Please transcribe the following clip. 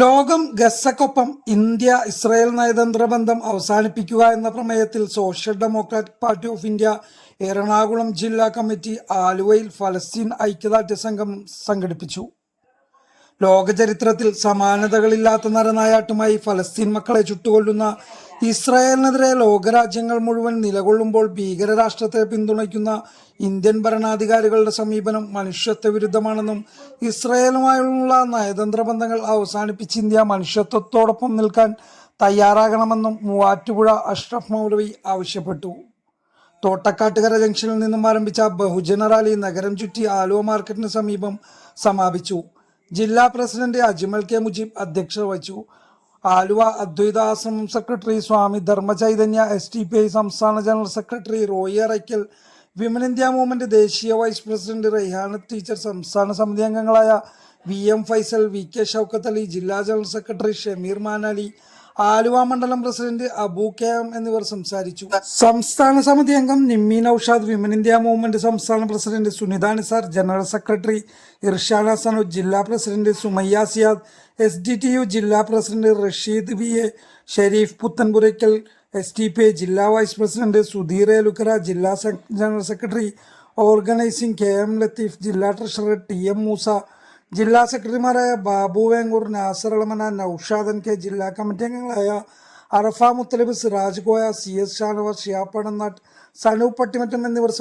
ലോകം ഗസക്കൊപ്പം India Israel നയതന്ത്ര ബന്ധം അവസാനിപ്പിക്കുക എന്ന പ്രമേയത്തിൽ social democratic party of India Ernakulam ജില്ലാ കമ്മിറ്റി ആലുവയിൽ ഫലസ്തീൻ ഐക്യദാർഢ്യ സംഘം സംഘടിപ്പിച്ചു. ലോകചരിത്രത്തിൽ സമാനതകളില്ലാത്ത നരനായാട്ടുമായി ഫലസ്തീൻ മക്കളെ ചുട്ടുകൊല്ലുന്ന ഇസ്രായേലിനെതിരെ ലോകരാജ്യങ്ങൾ മുഴുവൻ നിലകൊള്ളുമ്പോൾ ഭീകരരാഷ്ട്രത്തെ പിന്തുണയ്ക്കുന്ന ഇന്ത്യൻ ഭരണാധികാരികളുടെ സമീപനം മനുഷ്യത്വ വിരുദ്ധമാണെന്നും ഇസ്രായേലുമായുള്ള നയതന്ത്ര ബന്ധങ്ങൾ അവസാനിപ്പിച്ച് ഇന്ത്യ മനുഷ്യത്വത്തോടൊപ്പം നിൽക്കാൻ തയ്യാറാകണമെന്നും മൂവാറ്റുപുഴ അഷ്റഫ് മൗലവി ആവശ്യപ്പെട്ടു. തോട്ടക്കാട്ടുകര ജംഗ്ഷനിൽ നിന്നും ആരംഭിച്ച ബഹുജന റാലി നഗരം ചുറ്റി ആലുവ മാർക്കറ്റിന് സമീപം സമാപിച്ചു. ജില്ലാ പ്രസിഡന്റ് അജ്മൽ കെ മുജീബ് അധ്യക്ഷത വഹിച്ചു. Aluva Advaithashramam secretary Swami Dharmachaithanya S T P I സംസ്ഥാന general secretary Roy Arakkal women India movement ദേശീയ വൈസ് പ്രസിഡന്റ് റെയ്ഹാന ടീച്ചർ സംസ്ഥാന സമിതി അംഗങ്ങളായ V M Faisal V K Shoukath ജില്ലാ ജനറൽ സെക്രട്ടറി ഷമീർ മാനാലി ആലുവ മണ്ഡലം പ്രസിഡന്റ് അബു കെ എം എന്നിവർ സംസാരിച്ചു. സംസ്ഥാന സമിതി അംഗം Nimmi Noushad women India movement സംസ്ഥാന president Sunitha Nisar general secretary Irshana Sanu ജില്ലാ president Sumayya Siyad S D T U ജില്ലാ president Rasheed V A Shareef Puthenpurakkal S T P ജില്ലാ vice president Sudheer Elukkara ജില്ലാ general secretary organising K M Latheef ജില്ലാ treasurer T M Moosa ജില്ലാ സെക്രട്ടറിമാരായ ബാബു വേങ്ങൂർ നാസർ അളമന നൌഷാദൻ K ജില്ലാ committee അംഗങ്ങളായ അറഫ മുത്തലിബ് സിറാജ് കോയ സി എസ് ഷാനവാസ് ഷിയാപ്പടന്നാട്ട് സനൂപ് എന്നിവർ